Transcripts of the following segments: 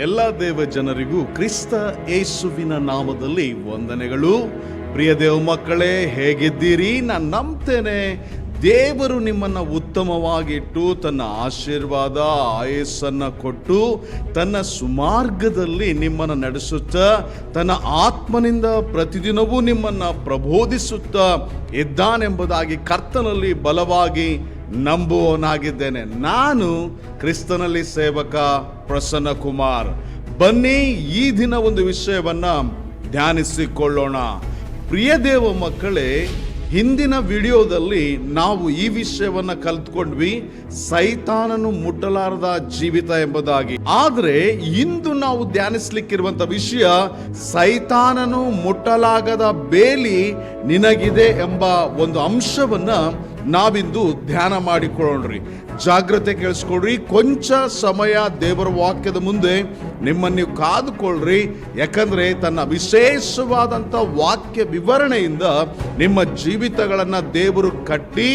ಎಲ್ಲ ದೇವ ಜನರಿಗೂ ಕ್ರಿಸ್ತ ಯೇಸುವಿನ ನಾಮದಲ್ಲಿ ವಂದನೆಗಳು. ಪ್ರಿಯ ದೇವ ಮಕ್ಕಳೇ, ಹೇಗಿದ್ದೀರಿ? ನಾನು ನಂಬ್ತೇನೆ. ದೇವರು ನಿಮ್ಮನ್ನ ಉತ್ತಮವಾಗಿಟ್ಟು ತನ್ನ ಆಶೀರ್ವಾದ, ಆಯಸ್ಸನ್ನು ಕೊಟ್ಟು ತನ್ನ ಸುಮಾರ್ಗದಲ್ಲಿ ನಿಮ್ಮನ್ನು ನಡೆಸುತ್ತಾ, ತನ್ನ ಆತ್ಮನಿಂದ ಪ್ರತಿದಿನವೂ ನಿಮ್ಮನ್ನ ಪ್ರಬೋಧಿಸುತ್ತಾ ಇದ್ದಾನೆಂಬುದಾಗಿ ಕರ್ತನಲ್ಲಿ ಬಲವಾಗಿ ನಂಬುವವನಾಗಿದ್ದೇನೆ. ನಾನು ಕ್ರಿಸ್ತನಲ್ಲಿ ಸೇವಕ ಪ್ರಸನ್ನ ಕುಮಾರ್ ಬನ್ನಿ ಈ ದಿನ ಒಂದು ವಿಷಯವನ್ನು ಧ್ಯಾನಿಸಿಕೊಳ್ಳೋಣ. ಪ್ರಿಯ ದೇವ ಮಕ್ಕಳೇ, ಹಿಂದಿನ ವಿಡಿಯೋದಲ್ಲಿ ನಾವು ಈ ವಿಷಯವನ್ನು ಕಲ್ತ್ಕೊಂಡ್ವಿ, ಸೈತಾನನು ಮುಟ್ಟಲಾರದ ಜೀವಿತ ಎಂಬುದಾಗಿ. ಆದರೆ ಇಂದು ನಾವು ಧ್ಯಾನಿಸ್ಲಿಕ್ಕಿರುವಂಥ ವಿಷಯ, ಸೈತಾನನು ಮುಟ್ಟಲಾಗದ ಬೇಲಿ ನಿನಗಿದೆ ಎಂಬ ಒಂದು ಅಂಶವನ್ನ ನಾವಿಂದು ಧ್ಯಾನ ಮಾಡಿಕೊಳ್ಳೋಣ್ರಿ. ಜಾಗ್ರತೆ ಕೇಳಿಸ್ಕೊಳ್ರಿ ಕೊಂಚ ಸಮಯ ದೇವರ ವಾಕ್ಯದ ಮುಂದೆ ನಿಮ್ಮನ್ನು ನೀವು ಕಾದುಕೊಳ್ಳ್ರಿ ಯಾಕಂದರೆ ತನ್ನ ವಿಶೇಷವಾದಂಥ ವಾಕ್ಯ ವಿವರಣೆಯಿಂದ ನಿಮ್ಮ ಜೀವಿತಗಳನ್ನು ದೇವರು ಕಟ್ಟಿ,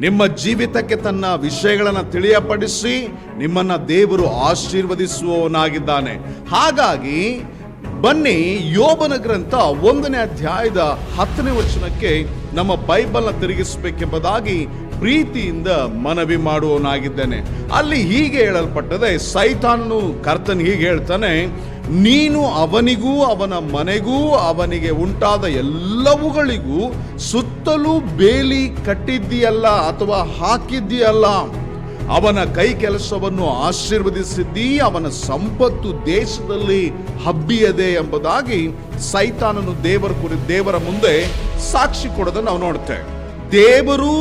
ನಿಮ್ಮ ಜೀವಿತಕ್ಕೆ ತನ್ನ ವಿಷಯಗಳನ್ನು ತಿಳಿಯಪಡಿಸಿ ನಿಮ್ಮನ್ನು ದೇವರು ಆಶೀರ್ವದಿಸುವವನಾಗಿದ್ದಾನೆ. ಹಾಗಾಗಿ ಬನ್ನಿ ಯೋಬನ ಗ್ರಂಥ ಒಂದನೇ ಅಧ್ಯಾಯದ ಹತ್ತನೇ ವಚನಕ್ಕೆ ನಮ್ಮ ಬೈಬಲ್ನ ತಿರುಗಿಸಬೇಕೆಂಬುದಾಗಿ ಪ್ರೀತಿಯಿಂದ ಮನವಿ ಮಾಡುವವನಾಗಿದ್ದೇನೆ. ಅಲ್ಲಿ ಹೀಗೆ ಹೇಳಲ್ಪಟ್ಟದೆ, ಸೈತಾನನು ಕರ್ತನ್ ಹೀಗೆ ಹೇಳ್ತಾನೆ, ನೀನು ಅವನಿಗೂ ಅವನ ಮನೆಗೂ ಅವನಿಗೆ ಉಂಟಾದ ಎಲ್ಲವುಗಳಿಗೂ ಸುತ್ತಲೂ ಬೇಲಿ ಕಟ್ಟಿದ್ದೀಯಲ್ಲ ಅಥವಾ ಹಾಕಿದ್ದೀಯಲ್ಲ? ಅವನ ಕೈ ಕೆಲಸವನ್ನು ಆಶೀರ್ವದಿಸಿದ್ದೀ, ಅವನ ಸಂಪತ್ತು ದೇಶದಲ್ಲಿ ಹಬ್ಬಿಯದೆ ಎಂಬುದಾಗಿ ಸೈತಾನನು ದೇವರ ಕುರಿ ದೇವರ ಮುಂದೆ ಸಾಕ್ಷಿ ಕೊಡೋದನ್ನು ನಾವು ನೋಡ್ತೇವೆ. ದೇವರು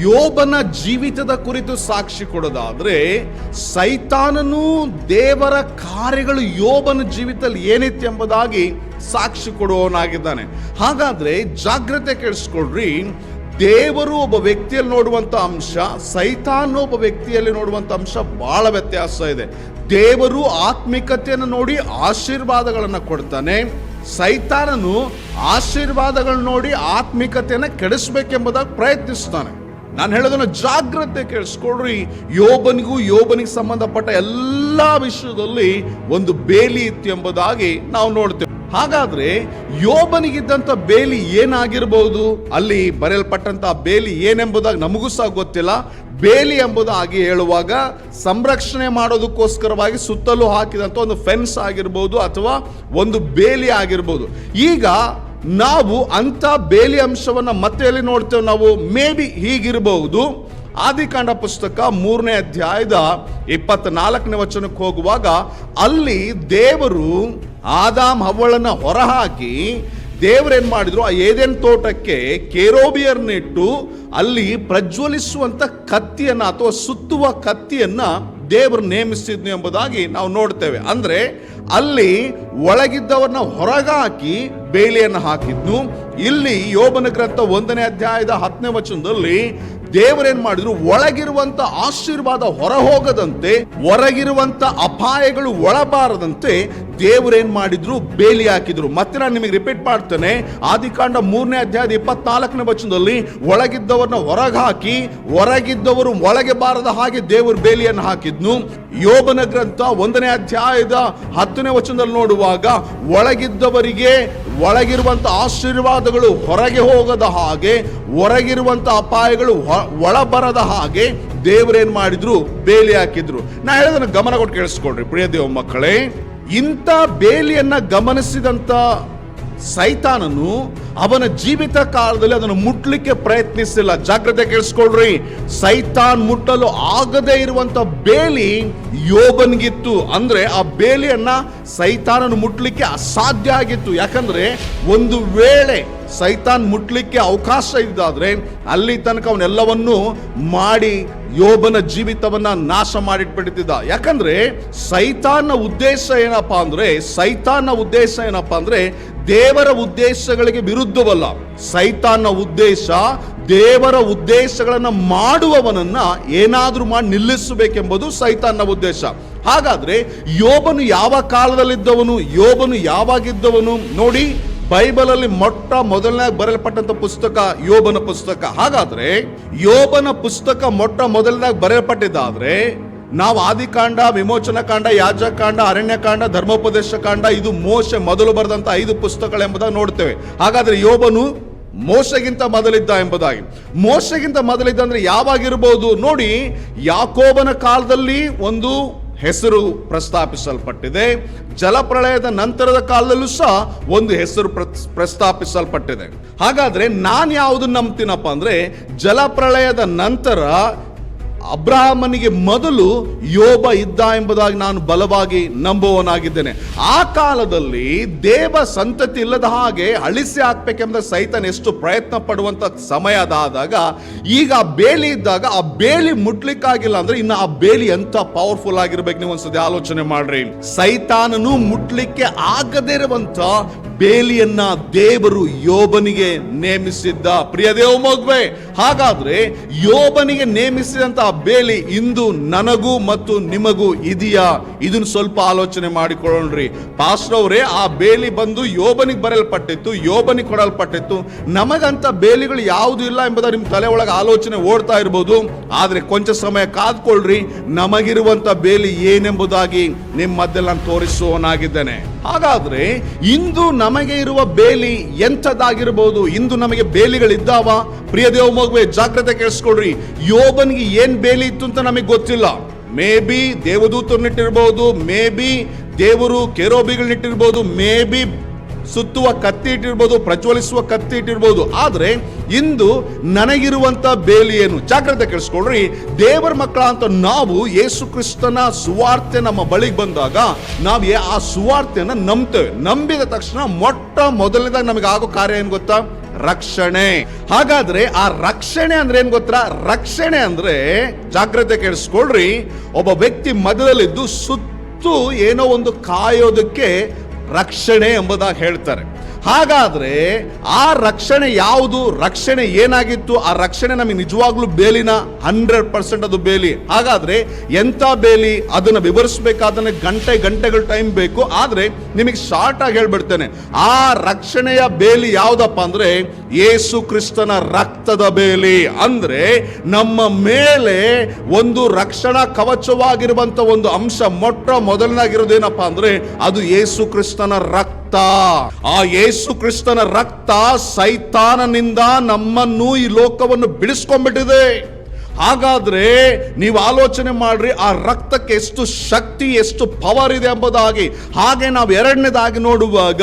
ಯೋಬನ ಜೀವಿತದ ಕುರಿತು ಸಾಕ್ಷಿ ಕೊಡೋದಾದ್ರೆ, ಸೈತಾನನು ದೇವರ ಕಾರ್ಯಗಳು ಯೋಬನ ಜೀವಿತದಲ್ಲಿ ಏನಿತ್ತು ಎಂಬುದಾಗಿ ಸಾಕ್ಷಿ ಕೊಡುವವನಾಗಿದ್ದಾನೆ ಹಾಗಾದ್ರೆ ಜಾಗ್ರತೆ ಕೇಳಿಸ್ಕೊಳ್ರಿ. ದೇವರು ಒಬ್ಬ ವ್ಯಕ್ತಿಯಲ್ಲಿ ನೋಡುವಂಥ ಅಂಶ, ಸೈತಾನ್ ಒಬ್ಬ ವ್ಯಕ್ತಿಯಲ್ಲಿ ನೋಡುವಂಥ ಅಂಶ ಬಹಳ ವ್ಯತ್ಯಾಸ ಇದೆ. ದೇವರು ಆತ್ಮಿಕತೆಯನ್ನು ನೋಡಿ ಆಶೀರ್ವಾದಗಳನ್ನು ಕೊಡ್ತಾನೆ. ಸೈತಾನನು ಆಶೀರ್ವಾದಗಳನ್ನ ನೋಡಿ ಆತ್ಮಿಕತೆಯನ್ನು ಕೆಡಿಸ್ಬೇಕೆಂಬುದಾಗಿ ಪ್ರಯತ್ನಿಸ್ತಾನೆ. ನಾನು ಹೇಳೋದನ್ನು ಜಾಗ್ರತೆ ಕೇಳಿಸ್ಕೊಳ್ರಿ. ಯೋಬನಿಗೂ ಯೋಬನಿಗೆ ಸಂಬಂಧಪಟ್ಟ ಎಲ್ಲ ವಿಷಯದಲ್ಲಿ ಒಂದು ಬೇಲಿ ಇತ್ತು ಎಂಬುದಾಗಿ ನಾವು ನೋಡ್ತೇವೆ. ಹಾಗಾದ್ರೆ ಯೋಬನಿಗಿದ್ದಂತ ಬೇಲಿ ಏನಾಗಿರ್ಬೋದು? ಅಲ್ಲಿ ಬರೆಯಲ್ಪಟ್ಟಂತ ಬೇಲಿ ಏನೆಂಬುದಾಗಿ ನಮಗೂ ಸಹ ಗೊತ್ತಿಲ್ಲ. ಬೇಲಿ ಎಂಬುದಾಗಿ ಹೇಳುವಾಗ ಸಂರಕ್ಷಣೆ ಮಾಡೋದಕ್ಕೋಸ್ಕರವಾಗಿ ಸುತ್ತಲೂ ಹಾಕಿದಂತ ಒಂದು ಫೆನ್ಸ್ ಆಗಿರ್ಬೋದು ಅಥವಾ ಒಂದು ಬೇಲಿ ಆಗಿರ್ಬೋದು. ಈಗ ನಾವು ಅಂತ ಬೇಲಿ ಅಂಶವನ್ನ ಮತ್ತೆ ಎಲ್ಲಿ ನೋಡ್ತೇವೆ ನಾವು? ಮೇ ಬಿ ಹೀಗಿರಬಹುದು ಆದಿಕಾಂಡ ಪುಸ್ತಕ ಮೂರನೇ ಅಧ್ಯಾಯದ ಇಪ್ಪತ್ನಾಲ್ಕನೇ ವಚನಕ್ಕೆ ಹೋಗುವಾಗ ಅಲ್ಲಿ ದೇವರು ಆದಾಮ್ ಹವ್ವಳನ್ನ ಹೊರಹಾಕಿ ದೇವರೇನ್ ಮಾಡಿದ್ರು? ಆ ಏದೇನ್ ತೋಟಕ್ಕೆ ಕೇರೋಬಿಯರ್ನಿಟ್ಟು ಅಲ್ಲಿ ಪ್ರಜ್ವಲಿಸುವಂತ ಕತ್ತಿಯನ್ನ ಅಥವಾ ಸುತ್ತುವ ಕತ್ತಿಯನ್ನ ದೇವರು ನೇಮಿಸಿದ್ನು ಎಂಬುದಾಗಿ ನಾವು ನೋಡ್ತೇವೆ. ಅಂದ್ರೆ ಅಲ್ಲಿ ಒಳಗಿದ್ದವರನ್ನ ಹೊರಗಾಕಿ ಬೇಲಿಯನ್ನು ಹಾಕಿದ್ನು. ಇಲ್ಲಿ ಯೋಬನ ಗ್ರಂಥ ಒಂದನೇ ಅಧ್ಯಾಯದ ಹತ್ತನೇ ವಚನದಲ್ಲಿ ದೇವರೇನ್ ಮಾಡಿದ್ರು ಒಳಗಿರುವಂತ ಆಶೀರ್ವಾದ ಹೊರ ಹೋಗದಂತೆ ಹೊರಗಿರುವಂತ ಅಪಾಯಗಳು ಒಳಬಾರದಂತೆ ದೇವರೇನ್ ಮಾಡಿದ್ರು ಬೇಲಿ ಹಾಕಿದ್ರು. ಮತ್ತೆ ನಾನು ನಿಮಗೆ ರಿಪೀಟ್ ಮಾಡ್ತೇನೆ. ಆದಿಕಾಂಡ ಮೂರನೇ ಅಧ್ಯಾಯದ ಇಪ್ಪತ್ನಾಲ್ಕನೇ ವಚನದಲ್ಲಿ, ಒಳಗಿದ್ದವರನ್ನ ಹೊರಗೆ ಹಾಕಿ ಹೊರಗಿದ್ದವರು ಒಳಗೆ ಬಾರದ ಹಾಗೆ ದೇವರು ಬೇಲಿಯನ್ನು ಹಾಕಿದ್ನು. ಯೋಬನ ಗ್ರಂಥ ಒಂದನೇ ಅಧ್ಯಾಯದ ಹತ್ತನೇ ವಚನದಲ್ಲಿ ನೋಡುವಾಗ, ಒಳಗಿದ್ದವರಿಗೆ ಒಳಗಿರುವಂತ ಆಶೀರ್ವಾದಗಳು ಹೊರಗೆ ಹೋಗದ ಹಾಗೆ, ಹೊರಗಿರುವಂಥ ಅಪಾಯಗಳು ಒಳಬರದ ಹಾಗೆ ದೇವರೇನ್ ಮಾಡಿದ್ರು? ಬೇಲಿ ಹಾಕಿದ್ರು. ನಾ ಹೇಳೋದನ್ನ ಗಮನ ಕೊಟ್ಟು ಕೇಳಿಸ್ಕೊಡ್ರಿ ಪ್ರಿಯ ದೇವ ಮಕ್ಕಳೇ. ಇಂಥ ಬೇಲಿಯನ್ನ ಗಮನಿಸಿದಂತ ಸೈತಾನನು ಅವನ ಜೀವಿತ ಕಾಲದಲ್ಲಿ ಅದನ್ನು ಮುಟ್ಲಿಕ್ಕೆ ಪ್ರಯತ್ನಿಸಿಲ್ಲ. ಜಾಗ್ರತೆ ಕೇಳಿಸ್ಕೊಳ್ರಿ. ಸೈತಾನ್ ಮುಟ್ಟಲು ಆಗದೇ ಇರುವಂತ ಬೇಲಿ ಯೋಬನ್ಗಿತ್ತು. ಅಂದ್ರೆ ಆ ಬೇಲಿಯನ್ನ ಸೈತಾನನು ಮುಟ್ಲಿಕ್ಕೆ ಅಸಾಧ್ಯ ಆಗಿತ್ತು. ಯಾಕಂದ್ರೆ ಒಂದು ವೇಳೆ ಸೈತಾನ್ ಮುಟ್ಲಿಕ್ಕೆ ಅವಕಾಶ ಇದ್ದಾದ್ರೆ ಅಲ್ಲಿ ತನಕ ಅವನ್ನೆಲ್ಲವನ್ನೂ ಮಾಡಿ ಯೋಬನ ಜೀವಿತವನ್ನ ನಾಶ ಮಾಡಿಟ್ಬಿಡ್ತಿದ್ದ. ಯಾಕಂದ್ರೆ ಸೈತಾನ ಉದ್ದೇಶ ಏನಪ್ಪಾ ಅಂದ್ರೆ ಸೈತಾನ ಉದ್ದೇಶ ಏನಪ್ಪಾ ಅಂದ್ರೆ ದೇವರ ಉದ್ದೇಶಗಳಿಗೆ ವಿರುದ್ಧವಲ್ಲ. ಸೈತಾನ ಉದ್ದೇಶ ದೇವರ ಉದ್ದೇಶಗಳನ್ನು ಮಾಡುವವನನ್ನ ಏನಾದರೂ ಮಾಡಿ ನಿಲ್ಲಿಸಬೇಕೆಂಬುದು ಸೈತಾನ್ನ ಉದ್ದೇಶ. ಹಾಗಾದ್ರೆ ಯೋಬನು ಯಾವ ಕಾಲದಲ್ಲಿದ್ದವನು, ಯೋಬನು ಯಾವಾಗಿದ್ದವನು ನೋಡಿ, ಬೈಬಲಲ್ಲಿ ಮೊಟ್ಟ ಮೊದಲನೇ ಬರೆಯಲ್ಪಟ್ಟಂತ ಪುಸ್ತಕ ಯೋಬನ ಪುಸ್ತಕ. ಹಾಗಾದ್ರೆ ಯೋಬನ ಪುಸ್ತಕ ಮೊಟ್ಟ ಮೊದಲನೇ ಬರೆಯಲ್ಪಟ್ಟಿದ್ದಾದ್ರೆ ನಾವು ಆದಿಕಾಂಡ, ವಿಮೋಚನಾ ಕಾಂಡ ಯಾಜಕಾಂಡ ಅರಣ್ಯಕಾಂಡ ಧರ್ಮೋಪದೇಶ ಕಾಂಡ, ಇದು ಮೋಶೆ ಮೊದಲು ಬರೆದಂತ ಐದು ಪುಸ್ತಕಗಳೆಂಬುದಾಗಿ ನೋಡ್ತೇವೆ. ಹಾಗಾದ್ರೆ ಯೋಬನು ಮೋಸಗಿಂತ ಮೊದಲಿದ್ದ ಎಂಬುದಾಗಿ. ಮೋಸಗಿಂತ ಮೊದಲಿದ್ದ ಅಂದರೆ ಯಾವಾಗಿರ್ಬೋದು? ನೋಡಿ, ಯಾಕೋಬನ ಕಾಲದಲ್ಲಿ ಒಂದು ಹೆಸರು ಪ್ರಸ್ತಾಪಿಸಲ್ಪಟ್ಟಿದೆ. ಜಲಪ್ರಳಯದ ನಂತರದ ಕಾಲದಲ್ಲೂ ಸಹ ಒಂದು ಹೆಸರು ಪ್ರಸ್- ಪ್ರಸ್ತಾಪಿಸಲ್ಪಟ್ಟಿದೆ. ಹಾಗಾದ್ರೆ ನಾನು ಯಾವುದು ನಂಬ್ತೀನಪ್ಪ ಅಂದ್ರೆ, ಜಲಪ್ರಳಯದ ನಂತರ ಅಬ್ರಾಹ್ಮನಿಗೆ ಮೊದಲು ಯೋಬ ಇದ್ದ ಎಂಬುದಾಗಿ ನಾನು ಬಲವಾಗಿ ನಂಬುವವನಾಗಿದ್ದೇನೆ. ಆ ಕಾಲದಲ್ಲಿ ದೇವ ಸಂತತಿ ಇಲ್ಲದ ಹಾಗೆ ಅಳಿಸಿ ಹಾಕ್ಬೇಕೆಂಬ ಸೈತನ್ ಎಷ್ಟು ಪ್ರಯತ್ನ ಪಡುವಂತ ಸಮಯ ಅದಾದಾಗ, ಈಗ ಆ ಬೇಲಿ ಇದ್ದಾಗ ಆ ಬೇಲಿ ಮುಟ್ಲಿಕ್ಕಾಗಿಲ್ಲ ಅಂದ್ರೆ ಇನ್ನು ಆ ಬೇಲಿ ಎಂತ ಪವರ್ಫುಲ್ ಆಗಿರ್ಬೇಕು ನೀವು ಒಂದ್ಸತಿ ಆಲೋಚನೆ ಮಾಡ್ರಿ. ಸೈತಾನನು ಮುಟ್ಲಿಕ್ಕೆ ಆಗದೇ ಇರುವಂತ ಬೇಲಿಯನ್ನ ದೇವರು ಯೋಬನಿಗೆ ನೇಮಿಸಿದ್ದ. ಪ್ರಿಯ ದೇವ ಮಗುವೆ, ಹಾಗಾದ್ರೆ ಯೋಬನಿಗೆ ನೇಮಿಸಿದಂತ ಆ ಬೇಲಿ ಇಂದು ನನಗೂ ಮತ್ತು ನಿಮಗೂ ಇದೆಯಾ? ಇದನ್ನು ಸ್ವಲ್ಪ ಆಲೋಚನೆ ಮಾಡಿಕೊಳ್ಳ್ರಿ ಪಾಸ್ಟರ್ ಅವರೇ, ಆ ಬೇಲಿ ಬಂದು ಯೋಬನಿಗೆ ಬರೆಯಲ್ಪಟ್ಟಿತ್ತು, ಯೋಬನಿಗೆ ಕೊಡಲ್ಪಟ್ಟಿತ್ತು. ನಮಗಂತ ಬೇಲಿಗಳು ಯಾವುದು ಇಲ್ಲ ಎಂಬುದ ನಿಮ್ಮ ತಲೆ ಒಳಗೆ ಆಲೋಚನೆ ಓಡ್ತಾ ಇರ್ಬೋದು. ಆದ್ರೆ ಕೊಂಚ ಸಮಯ ಕಾದ್ಕೊಳ್ರಿ, ನಮಗಿರುವಂತ ಬೇಲಿ ಏನೆಂಬುದಾಗಿ ನಿಮ್ಮ ಮಧ್ಯೆ ನಾನು ತೋರಿಸುವವನಾಗಿದ್ದೇನೆ ಹಾಗಾದ್ರೆ ಇಂದು ನಮಗೆ ಇರುವ ಬೇಲಿ ಎಂಥದ್ದಾಗಿರ್ಬೋದು? ಇಂದು ನಮಗೆ ಬೇಲಿಗಳಿದ್ದಾವ? ಪ್ರಿಯ ದೇವ ಮಗುವೆ, ಜಾಗ್ರತೆ ಕೇಳಿಸ್ಕೊಡ್ರಿ ಯೋಬನಿಗೆ ಏನ್ ಬೇಲಿ ಇತ್ತು ಅಂತ ನಮಗೆ ಗೊತ್ತಿಲ್ಲ. ಮೇ ಬಿ ದೇವದೂತರ್ನಿಟ್ಟಿರ್ಬೋದು ಮೇ ಬಿ ದೇವರು ಕೆರೋಬಿಗಳನ್ನಿಟ್ಟಿರ್ಬೋದು, ಮೇ ಬಿ ಸುತ್ತುವ ಕತ್ತಿ ಇಟ್ಟಿರ್ಬೋದು ಪ್ರಜ್ವಲಿಸುವ ಕತ್ತಿ ಇಟ್ಟಿರ್ಬೋದು ಆದರೆ ಇಂದು ನನಗಿರುವಂಥ ಬೇಲಿ ಏನು ಜಾಗ್ರತೆ ಕೇಳಿಸ್ಕೊಳ್ರಿ ದೇವರ ಮಕ್ಕಳ ಅಂತ ನಾವು ಯೇಸು ಕ್ರಿಸ್ತನ ಸುವಾರ್ತೆ ನಮ್ಮ ಬಳಿಗೆ ಬಂದಾಗ ನಾವು ಆ ಸುವಾರ್ತೆಯನ್ನು ನಂಬ್ತೇವೆ. ನಂಬಿದ ತಕ್ಷಣ ಮೊಟ್ಟ ಮೊದಲನೇದಾಗ ನಮಗೆ ಆಗೋ ಕಾರ್ಯ ಏನು ಗೊತ್ತಾ? ರಕ್ಷಣೆ. ಹಾಗಾದ್ರೆ ಆ ರಕ್ಷಣೆ ಅಂದ್ರೆ ಏನ್ ಗೊತ್ತಾ? ರಕ್ಷಣೆ ಅಂದ್ರೆ ಜಾಗ್ರತೆ ಕೇಳಿಸ್ಕೊಳ್ರಿ ಒಬ್ಬ ವ್ಯಕ್ತಿ ಮಧ್ಯದಲ್ಲಿದ್ದು ಸುತ್ತು ಏನೋ ಒಂದು ಕಾಯೋದಕ್ಕೆ ರಕ್ಷಣೆ ಎಂಬುದಾಗಿ ಹೇಳ್ತಾರೆ. ಹಾಗಾದ್ರೆ ಆ ರಕ್ಷಣೆ ಯಾವುದು? ರಕ್ಷಣೆ ಏನಾಗಿತ್ತು? ಆ ರಕ್ಷಣೆ ನಮಗೆ ನಿಜವಾಗ್ಲೂ ಬೇಲಿನ ಹಂಡ್ರೆಡ್ ಪರ್ಸೆಂಟ್ ಅದು ಬೇಲಿ. ಹಾಗಾದ್ರೆ ಎಂಥ ಬೇಲಿ? ಅದನ್ನ ವಿವರಿಸಬೇಕಾದ್ರೆ ಗಂಟೆ ಗಂಟೆಗಳ ಟೈಮ್ ಬೇಕು. ಆದರೆ ನಿಮಗೆ ಶಾರ್ಟ್ ಆಗಿ ಹೇಳ್ಬಿಡ್ತೇನೆ. ಆ ರಕ್ಷಣೆಯ ಬೇಲಿ ಯಾವುದಪ್ಪ ಅಂದ್ರೆ ಯೇಸು ಕ್ರಿಸ್ತನ ರಕ್ತದ ಬೇಲಿ. ಅಂದ್ರೆ ನಮ್ಮ ಮೇಲೆ ಒಂದು ರಕ್ಷಣಾ ಕವಚವಾಗಿರುವಂಥ ಒಂದು ಅಂಶ ಮೊಟ್ಟ ಮೊದಲನಾಗಿರೋದೇನಪ್ಪ ಅಂದ್ರೆ ಅದು ಯೇಸು ಕ್ರಿಸ್ತನ ರಕ್ತ. ಆ ಕ್ರಿಸ್ತನ ರಕ್ತ ಸೈತಾನನಿಂದ ನಮ್ಮನ್ನು ಈ ಲೋಕವನ್ನು ಬಿಡಿಸ್ಕೊಂಡ್ಬಿಟ್ಟಿದೆ. ಹಾಗಾದ್ರೆ ನೀವು ಆಲೋಚನೆ ಮಾಡ್ರಿ, ಆ ರಕ್ತಕ್ಕೆ ಎಷ್ಟು ಶಕ್ತಿ, ಎಷ್ಟು ಪವರ್ ಇದೆ ಎಂಬುದಾಗಿ ಹಾಗೆ. ನಾವು ಎರಡನೇದಾಗಿ ನೋಡುವಾಗ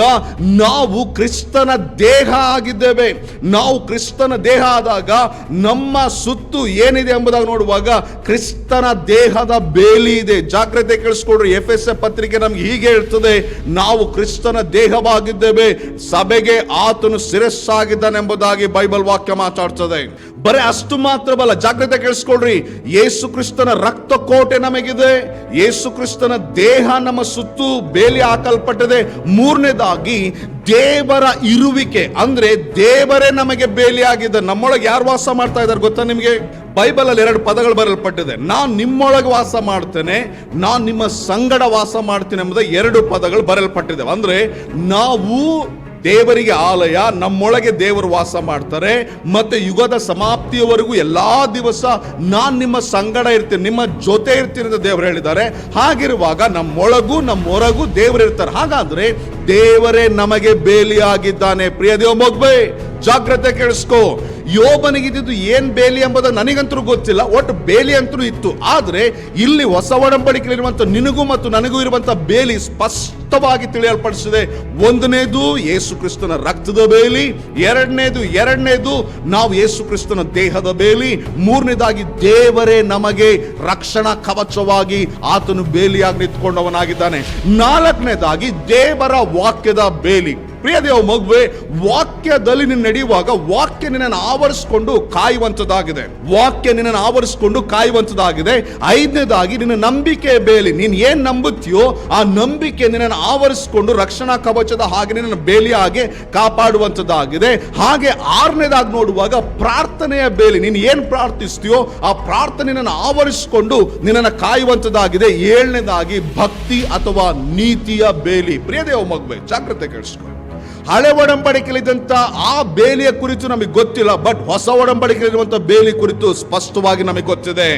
ನಾವು ಕ್ರಿಸ್ತನ ದೇಹ ಆಗಿದ್ದೇವೆ. ನಾವು ಕ್ರಿಸ್ತನ ದೇಹ ಆದಾಗ ನಮ್ಮ ಸುತ್ತು ಏನಿದೆ ಎಂಬುದಾಗಿ ನೋಡುವಾಗ ಕ್ರಿಸ್ತನ ದೇಹದ ಬೇಲಿ ಇದೆ. ಜಾಗ್ರತೆ ಕೇಳಿಸ್ಕೊಡ್ರಿ ಎಫ್ ಎಸ್ ಎ ಪತ್ರಿಕೆ ನಮ್ಗೆ ಹೀಗೆ ಹೇಳ್ತದೆ, ನಾವು ಕ್ರಿಸ್ತನ ದೇಹವಾಗಿದ್ದೇವೆ, ಸಭೆಗೆ ಆತನು ಶಿರಸ್ಸಾಗಿದ್ದಾನೆಂಬುದಾಗಿ ಬೈಬಲ್ ವಾಕ್ಯ ಮಾತಾಡ್ತದೆ. ಬರೀ ಅಷ್ಟು ಮಾತ್ರವಲ್ಲ, ಜಾಗ್ರತೆ ಕೇಳಿಸ್ಕೊಳ್ರಿ. ಯೇಸು ಕ್ರಿಸ್ತನ ರಕ್ತ ಕೋಟೆ ನಮಗಿದೆ. ಯೇಸು ಕ್ರಿಸ್ತನ ದೇಹ ನಮ್ಮ ಸುತ್ತು, ಬೇಲಿ ಹಾಕಲ್ಪಟ್ಟಿದೆ. ಮೂರನೇದಾಗಿ, ದೇವರ ಇರುವಿಕೆ, ಅಂದ್ರೆ ದೇವರೇ ನಮಗೆ ಬೇಲಿಯಾಗಿದೆ. ನಮ್ಮೊಳಗೆ ಯಾರು ವಾಸ ಮಾಡ್ತಾ ಇದ್ದಾರೆ ಗೊತ್ತಾ ನಿಮಗೆ? ಬೈಬಲ್ ಅಲ್ಲಿ ಎರಡು ಪದಗಳು ಬರಲ್ಪಟ್ಟಿದೆ ನಾನು ನಿಮ್ಮೊಳಗೆ ವಾಸ ಮಾಡ್ತೇನೆ, ನಾನು ನಿಮ್ಮ ಸಂಗಡ ವಾಸ ಮಾಡ್ತೇನೆ ಎಂಬುದ ಎರಡು ಪದಗಳು ಬರಲ್ಪಟ್ಟಿದೆ ಅಂದ್ರೆ ನಾವು ದೇವರಿಗೆ ಆಲಯ, ನಮ್ಮೊಳಗೆ ದೇವರು ವಾಸ ಮಾಡ್ತಾರೆ. ಮತ್ತೆ ಯುಗದ ಸಮಾಪ್ತಿಯವರೆಗೂ ಎಲ್ಲಾ ದಿವಸ ನಾನು ನಿಮ್ಮ ಸಂಗಡ ಇರ್ತೀನಿ, ನಿಮ್ಮ ಜೊತೆ ಇರ್ತೀನಿ ಅಂತ ದೇವರು ಹೇಳಿದ್ದಾರೆ. ಹಾಗಿರುವಾಗ ನಮ್ಮೊಳಗೂ, ನಮ್ಮೊರಗೂ ದೇವರು ಇರ್ತಾರೆ. ಹಾಗಾದ್ರೆ ದೇವರೇ ನಮಗೆ ಬೇಲಿಯಾಗಿದ್ದಾನೆ. ಪ್ರಿಯ ದೇವ ಮಗ್ಬೈ, ಜಾಗ್ರತೆ ಕೇಳಿಸ್ಕೋ. ಯೋಬನಿಗಿದ್ದು ಏನ್ ಬೇಲಿ ಎಂಬುದು ನನಗಂತೂ ಗೊತ್ತಿಲ್ಲ. ಒಟ್ಟು ಬೇಲಿ ಅಂತೂ ಇತ್ತು. ಆದ್ರೆ ಇಲ್ಲಿ ಹೊಸ ಇರುವಂತ ನಿನಗೂ ಮತ್ತು ನನಗೂ ಇರುವಂತ ಬೇಲಿ ಸ್ಪಷ್ಟವಾಗಿ ತಿಳಿಯಲ್ಪಡಿಸಿದೆ. ಒಂದನೇದು ಯೇಸು ಕ್ರಿಸ್ತನ ರಕ್ತದ ಬೇಲಿ, ಎರಡನೇದು ಎರಡನೇದು ನಾವು ಯೇಸು ಕ್ರಿಸ್ತನ ದೇಹದ ಬೇಲಿ, ಮೂರನೇದಾಗಿ ದೇವರೇ ನಮಗೆ ರಕ್ಷಣಾ ಕವಚವಾಗಿ ಆತನು ಬೇಲಿಯಾಗಿ ನಿಂತ್ಕೊಂಡವನಾಗಿದ್ದಾನೆ. ನಾಲ್ಕನೇದಾಗಿ ದೇವರ ವಾಕ್ಯದ ಬೇಲಿ ಪ್ರಿಯ ದೇವ ಮಗುವೆ, ವಾಕ್ಯದಲ್ಲಿ ನೀನು ನಡೆಯುವಾಗ ವಾಕ್ಯ ನಿನ್ನನ್ನು ಆವರಿಸಿಕೊಂಡು ಕಾಯುವಂತದಾಗಿದೆ ವಾಕ್ಯ ನಿನ್ನನ್ನು ಆವರಿಸಿಕೊಂಡು ಕಾಯುವಂತದಾಗಿದೆ ಐದನೇದಾಗಿ ನಿನ್ನ ನಂಬಿಕೆ ಬೇಲಿ. ನೀನು ಏನು ನಂಬುತ್ತೀಯೋ ಆ ನಂಬಿಕೆ ನಿನ್ನನ್ನು ಆವರಿಸಿಕೊಂಡು ರಕ್ಷಣಾ ಕವಚದ ಹಾಗೆ ನಿನ್ನ ಬೇಲಿ ಹಾಗೆ ಕಾಪಾಡುವಂತದ್ದಾಗಿದೆ ಹಾಗೆ ಆರನೇದಾಗಿ ನೋಡುವಾಗ ಪ್ರಾರ್ಥನೆಯ ಬೇಲಿ. ನೀನು ಏನು ಪ್ರಾರ್ಥಿಸ್ತೀಯೋ ಆ ಪ್ರಾರ್ಥನೆ ನಿನ್ನನ್ನು ಆವರಿಸಿಕೊಂಡು ನಿನ್ನನ್ನು ಕಾಯುವಂಥದ್ದಾಗಿದೆ. ಏಳನೇದಾಗಿ ಭಕ್ತಿ ಅಥವಾ ನೀತಿಯ ಬೇಲಿ. ಪ್ರಿಯ ದೇವ ಮಗುವೆ, ಜಾಗ್ರತೆ ಕೇಳಿಸ್ಕೊ. ಹಳೆ ಒಡಂಬಡಿಕೆಯಲ್ಲಿದ್ದಂಥ ಆ ಬೇಲಿಯ ಕುರಿತು ನಮಗೆ ಗೊತ್ತಿಲ್ಲ, ಬಟ್ ಹೊಸ ಒಡಂಬಡಿಕೆಯಲ್ಲಿರುವಂಥ ಬೇಲಿ ಕುರಿತು ಸ್ಪಷ್ಟವಾಗಿ ನಮಗೆ ಗೊತ್ತಿದೆ.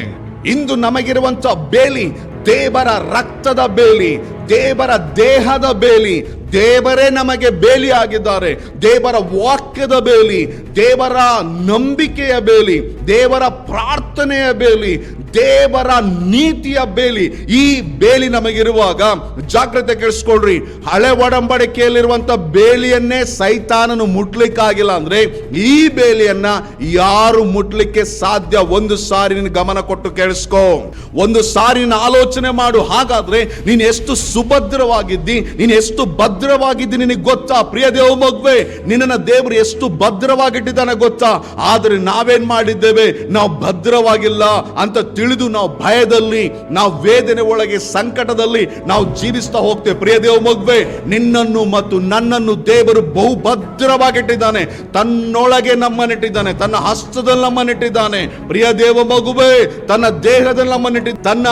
ಇಂದು ನಮಗಿರುವಂತ ಬೇಲಿ ದೇವರ ರಕ್ತದ ಬೇಲಿ, ದೇವರ ದೇಹದ ಬೇಲಿ, ದೇವರೇ ನಮಗೆ ಬೇಲಿ ಆಗಿದ್ದಾರೆ ದೇವರ ವಾಕ್ಯದ ಬೇಲಿ ದೇವರ ನಂಬಿಕೆಯ ಬೇಲಿ, ದೇವರ ಪ್ರಾರ್ಥನೆಯ ಬೇಲಿ, ದೇವರ ನೀತಿಯ ಬೇಲಿ ಈ ಬೇಲಿ ನಮಗಿರುವಾಗ ಜಾಗ್ರತೆ ಕೇಳಿಸ್ಕೊಳ್ರಿ. ಹಳೆ ಒಡಂಬಡಿಕೆಯಲ್ಲಿರುವಂತ ಬೇಲಿಯನ್ನೇ ಸೈತಾನನು ಮುಟ್ಲಿಕ್ಕಾಗಿಲ್ಲ ಅಂದ್ರೆ ಈ ಬೇಲಿಯನ್ನ ಯಾರು ಮುಟ್ಲಿಕ್ಕೆ ಸಾಧ್ಯ? ಒಂದು ಸಾರಿ ನಿನ್ನ ಗಮನ ಕೊಟ್ಟು ಕೇಳಿಸ್ಕೋ. ಒಂದು ಸಾರಿ ನೀನು ಆಲೋಚನೆ ಮಾಡು. ಹಾಗಾದ್ರೆ ನೀನು ಎಷ್ಟು ಸುಭದ್ರವಾಗಿದ್ದಿ, ನೀನು ಎಷ್ಟು ಭದ್ರವಾಗಿದ್ದಿ ನಿನಗೆ ಗೊತ್ತಾ? ಪ್ರಿಯ ದೇವ ಮಗುವೆ ನಿನ್ನ ದೇವರು ಎಷ್ಟು ಭದ್ರವಾಗಿಟ್ಟಿದ್ದಾನೆ ಗೊತ್ತಾ? ಆದರೆ ನಾವೇನ್ ಮಾಡಿದ್ದೇವೆ? ನಾವು ಭದ್ರವಾಗಿಲ್ಲ ಅಂತ ತಿಳಿದು ನಾವು ಭಯದಲ್ಲಿ, ನಾವು ವೇದನೆ ಒಳಗೆ ಸಂಕಟದಲ್ಲಿ ನಾವು ಜೀವಿಸ್ತಾ ಹೋಗ್ತೇವೆ. ಪ್ರಿಯ ದೇವ ಮಗುವೆ, ನಿನ್ನನ್ನು ಮತ್ತು ನನ್ನನ್ನು ದೇವರು ಬಹು ಭದ್ರವಾಗಿಟ್ಟಿದ್ದಾನೆ ತನ್ನೊಳಗೆ ನಮ್ಮನ್ನಿಟ್ಟಿದ್ದಾನೆ, ತನ್ನ ಹಸ್ತದಲ್ಲಿ ನಮ್ಮನ್ನಿಟ್ಟಿದ್ದಾನೆ. ಪ್ರಿಯ ದೇವ ಮಗುವೆ, ತನ್ನ ದೇಹದಲ್ಲಿ ನಮ್ಮನ್ನಿಟ್ಟಿ ತನ್ನ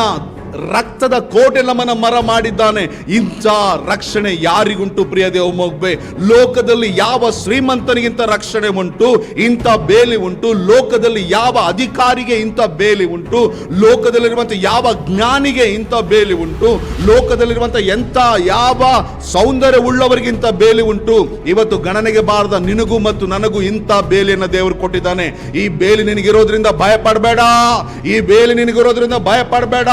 ರಕ್ತದ ಕೋಟೆ ನಮ್ಮನ್ನ ಮರ ಮಾಡಿದ್ದಾನೆ. ಇಂಥ ರಕ್ಷಣೆ ಯಾರಿಗುಂಟು ಪ್ರಿಯ ದೇವ ಮಗುವೆ? ಲೋಕದಲ್ಲಿ ಯಾವ ಶ್ರೀಮಂತನಿಗಿಂತ ರಕ್ಷಣೆ ಉಂಟು? ಇಂಥ ಬೇಲಿ ಉಂಟು. ಲೋಕದಲ್ಲಿ ಯಾವ ಅಧಿಕಾರಿಗೆ ಇಂಥ ಬೇಲಿ ಉಂಟು? ಲೋಕದಲ್ಲಿರುವಂಥ ಯಾವ ಜ್ಞಾನಿಗೆ ಇಂಥ ಬೇಲಿ ಉಂಟು? ಲೋಕದಲ್ಲಿರುವಂಥ ಎಂಥ ಯಾವ ಸೌಂದರ್ಯ ಉಳ್ಳವರಿಗಿಂತ ಬೇಲಿ ಉಂಟು? ಇವತ್ತು ಗಣನೆಗೆ ಬಾರದ ನಿನಗೂ ಮತ್ತು ನನಗೂ ಇಂಥ ಬೇಲಿಯನ್ನು ದೇವರು ಕೊಟ್ಟಿದ್ದಾನೆ. ಈ ಬೇಲಿ ನಿನಗಿರೋದ್ರಿಂದ ಭಯ ಪಡಬೇಡ ಈ ಬೇಲಿ ನಿನಗಿರೋದ್ರಿಂದ ಭಯ ಪಡಬೇಡ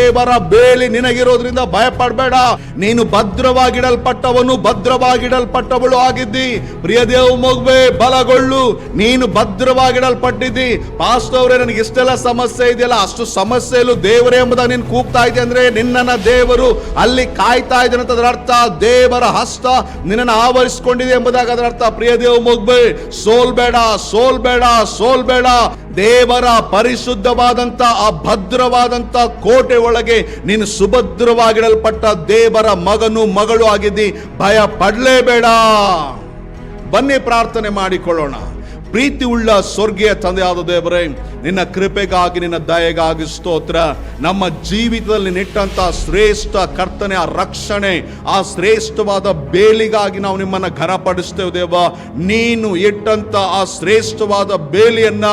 ದೇವರ ಬೇಲಿ ನಿನಗಿರೋದ್ರಿಂದ ಭಯ ಪಡಬೇಡ ನೀನು ಭದ್ರವಾಗಿಡಲ್ಪಟ್ಟವನು ಭದ್ರವಾಗಿಡಲ್ಪಟ್ಟವಳು ಆಗಿದ್ದಿ. ಪ್ರಿಯ ದೇವ ಮಗುವೆ, ಬಲಗೊಳ್ಳು. ನೀನು ಭದ್ರವಾಗಿಡಲ್ಪಟ್ಟಿದ್ದಿ. ಪಾಸ್ಟ್ ಅವರೇ ನನಗೆ ಇಷ್ಟೆಲ್ಲ ಸಮಸ್ಯೆ ಇದೆಯಲ್ಲ? ಅಷ್ಟು ಸಮಸ್ಯೆಯಲ್ಲೂ ದೇವರೇ ಎಂಬುದ ನೀನು ಕೂಗ್ತಾ ಇದೆ ಅಂದ್ರೆ ನಿನ್ನನ್ನ ದೇವರು ಅಲ್ಲಿ ಕಾಯ್ತಾ ಇದ್ದಾನೆ ಅಂತ ಅದರ ಅರ್ಥ. ದೇವರ ಹಸ್ತ ನಿನ್ನನ್ನು ಆವರಿಸಿಕೊಂಡಿದೆ ಎಂಬುದಾಗ ಅದರ ಅರ್ಥ. ಪ್ರಿಯ ದೇವ ಮಗುವೆ, ಸೋಲ್ಬೇಡ ಸೋಲ್ಬೇಡ ಸೋಲ್ಬೇಡ. ದೇವರ ಪರಿಶುದ್ಧವಾದಂತ ಆ ಭದ್ರವಾದಂತ ಕೋಟೆ ಒಳಗೆ ನೀನು ಸುಭದ್ರವಾಗಿಡಲ್ಪಟ್ಟ ದೇವರ ಮಗನು ಮಗಳು ಆಗಿದ್ದಿ. ಭಯ ಪಡಲೇಬೇಡ. ಬನ್ನಿ ಪ್ರಾರ್ಥನೆ ಮಾಡಿಕೊಳ್ಳೋಣ. ಪ್ರೀತಿ ಉಳ್ಳ ಸ್ವರ್ಗೀಯ ತಂದೆಯಾದ ದೇವರೇ ನಿನ್ನ ಕೃಪೆಗಾಗಿ, ನಿನ್ನ ದಯೆಗಾಗಿ ಸ್ತೋತ್ರ. ನಮ್ಮ ಜೀವಿತದಲ್ಲಿ ನಿಟ್ಟಂತಹ ಶ್ರೇಷ್ಠ ಕರ್ತನೆ, ಆ ರಕ್ಷಣೆ, ಆ ಶ್ರೇಷ್ಠವಾದ ಬೇಲಿಗಾಗಿ ನಾವು ನಿಮ್ಮನ್ನ ಘನಪಡಿಸ್ತೇವೆ ದೇವ. ನೀನು ಇಟ್ಟಂತ ಆ ಶ್ರೇಷ್ಠವಾದ ಬೇಲಿಯನ್ನ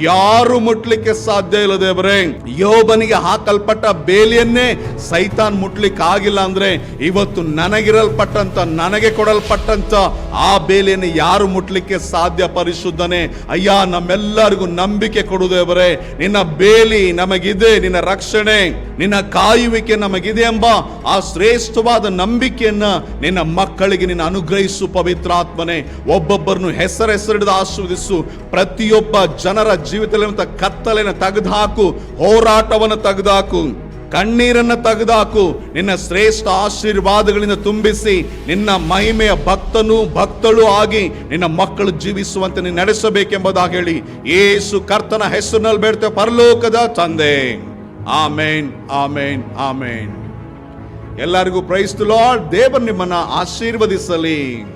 ಯಾರು ಮುಟ್ಲಿಕ್ಕೆ ಸಾಧ್ಯ ಇಲ್ಲ ದೇವರೇ. ಯೋಬನಿಗೆ ಹಾಕಲ್ಪಟ್ಟ ಬೇಲಿಯನ್ನೇ ಸೈತಾನ್ ಮುಟ್ಲಿಕ್ಕೆ ಆಗಿಲ್ಲ ಅಂದ್ರೆ ಇವತ್ತು ನನಗಿರಲ್ಪಟ್ಟಂತ, ನನಗೆ ಕೊಡಲ್ಪಟ್ಟಂತ ಆ ಬೇಲಿಯನ್ನು ಯಾರು ಮುಟ್ಲಿಕ್ಕೆ ಸಾಧ್ಯ ಪರಿಶುದ್ಧನೆ. ಅಯ್ಯ, ನಮ್ಮೆಲ್ಲರಿಗೂ ನಂಬಿಕೆ ಕೊಡು ದೇವರೇ ನಿನ್ನ ಬೇಲಿ ನಮಗಿದೆ, ನಿನ್ನ ರಕ್ಷಣೆ, ನಿನ್ನ ಕಾಯುವಿಕೆ ನಮಗಿದೆ ಎಂಬ ಆ ಶ್ರೇಷ್ಠವಾದ ನಂಬಿಕೆಯನ್ನ ನಿನ್ನ ಮಕ್ಕಳಿಗೆ ನಿನ್ನ ಅನುಗ್ರಹಿಸು ಪವಿತ್ರಾತ್ಮನೆ ಒಬ್ಬೊಬ್ಬರನ್ನು ಹೆಸರೆಸರಿಡಿದ ಆಶೀರ್ವದಿಸು. ಪ್ರತಿಯೊಬ್ಬ ಜನರ ಜೀವಿತದಲ್ಲಿರುವಂತ ಕತ್ತಲೆಯನ್ನು ತೆಗೆದುಹಾಕು, ಹೋರಾಟವನ್ನು ತೆಗೆದುಹಾಕು. ಕಣ್ಣೀರನ್ನ ತೆಗೆದಾಕು ನಿನ್ನ ಶ್ರೇಷ್ಠ ಆಶೀರ್ವಾದಗಳಿಂದ ತುಂಬಿಸಿ, ನಿನ್ನ ಮಹಿಮೆಯ ಭಕ್ತನು ಭಕ್ತಳು ಆಗಿ ನಿನ್ನ ಮಕ್ಕಳು ಜೀವಿಸುವಂತೆ ನೀನು ನಡೆಸಬೇಕೆಂಬುದಾಗಿ ಹೇಳಿ. ಏಸು ಕರ್ತನ ಹೆಸರಿನಲ್ಲಿ ಬೇಡ್ತೇವೆ, ಪರಲೋಕದ ತಂದೆ. ಆಮೇನ್ ಆಮೇನ್ ಆಮೇನ್. ಎಲ್ಲರಿಗೂ ಪ್ರೈಸ್ತು ಲಾರ್ಡ್ ದೇವರು ನಿಮ್ಮನ್ನು ಆಶೀರ್ವದಿಸಲಿ.